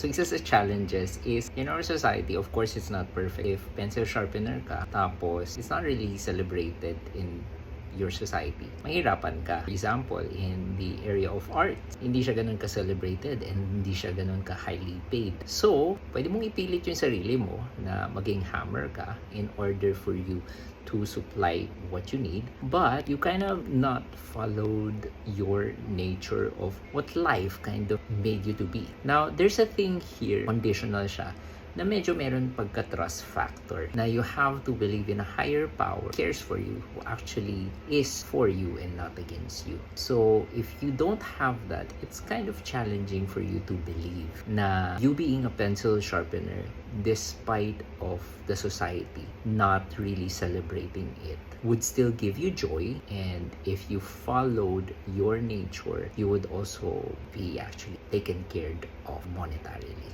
So isa sa challenges is in our society, of course, it's not perfect. If pencil sharpener ka, tapos it's not really celebrated in your society, mahirapan ka. For example, in the area of art, hindi siya ganun ka-celebrated and hindi siya ganun ka-highly paid. So, pwede mong ipilit yung sarili mo na maging hammer ka in order for you to supply what you need but you kind of not followed your nature of what life kind of made you to be now there's a thing here conditional siya na medyo meron pagka-trust factor na you have to believe in a higher power cares for you who actually is for you and not against you. So if you don't have that it's kind of challenging for you to believe na you being a pencil sharpener despite of the society not really celebrating it would still give you joy. And if you followed your nature you would also be actually taken care of monetarily